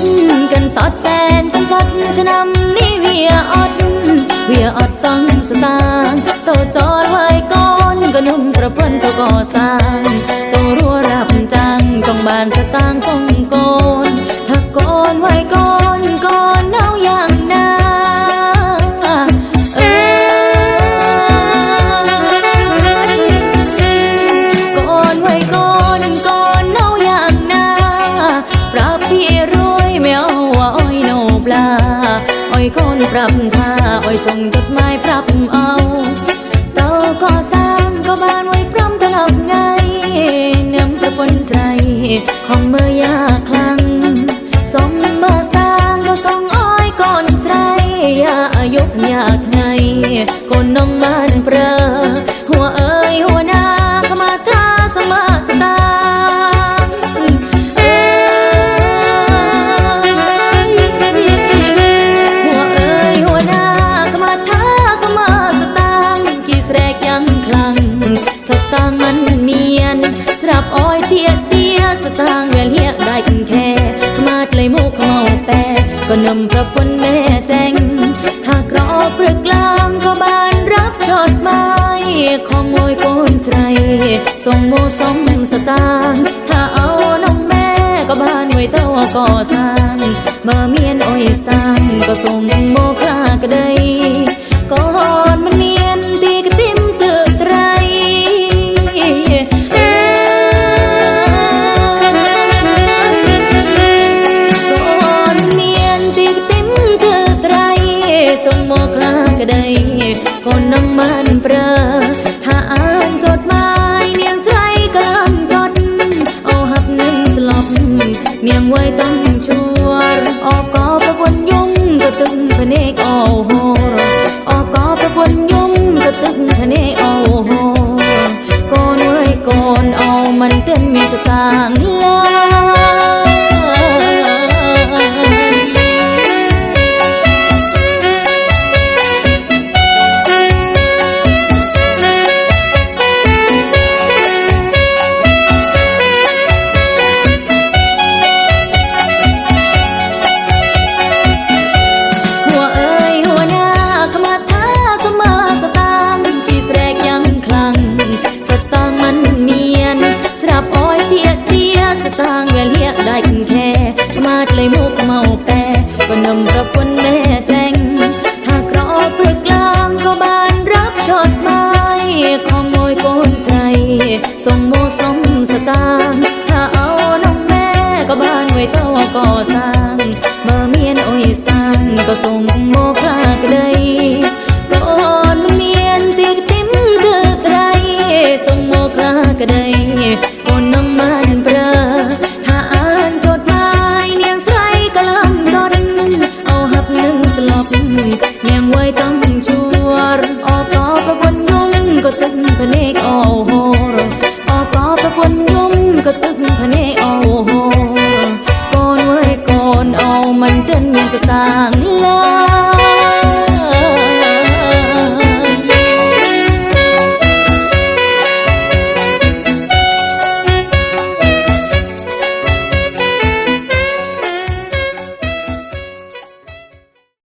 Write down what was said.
ត់កាន់សត់សែនកាន់សត់ឆ្នាំនេះវាអត់វាអត់តង់ស្តាងតូចចោលហើយកូនក៏នំប្រពន្ធទៅកសាងតូរួរាប់ចាំងចង់បានស្តាងសងកូនថាកូនហើយកូនកូន ลาอ้อยคนปรับท่าอ้อยส่งจดหมายปรับเอาเต่าก็สร้างก็บ้านไว้พร้อมตลับไงเนื้อประปนใส่ของเมื่อ ก็นำประปนแม่แจงถ้ากรอเปลือกกลางก็บานรับจดไม้ของโอยโกนใสทรงโมสมสตางถ้าเอาน้องแม่ก็บ้านไว้เต้าก่อสร้างมาเมียนอ้อยสตางก็ทรงโม ក្តីកូននឹងមិនប្រើថាអានចត់ម៉ាយនាងស្រីក្លានចត់អូហាប់នឹងស្លប់នាងវ័យតាំងជួរអបក៏ប្រពន្ធយំក៏ទឹកភ្នែកអូហូរអបក៏ប្រពន្ធយំក៏ទឹកភ្នែកអូហូរកូនអើយកូនអូមិនទាន់មានស្តាងឡើយ តាងវេលាដាច់ខែខ្មាចលេមកខ្មៅតែប៉ុនំប្រពន្ធមេចេញថាក្រព្រឹកឡើងក៏បានរាប់ចត់ម៉ាយខំមួយកូនស្រីសុំមកសុំសតាងថាអូនំមេក៏បានមួយតោកសាងបើមានអុយស្តាងក៏សុំមកខ្លាក្ដីកូនមានទីកទីមទៅត្រៃសុំមកខ្លាក្ដី ลบเนียงไว้ตั้งชัวร์ออกกอประบนยุ่งก็ตึงพะเนกเอา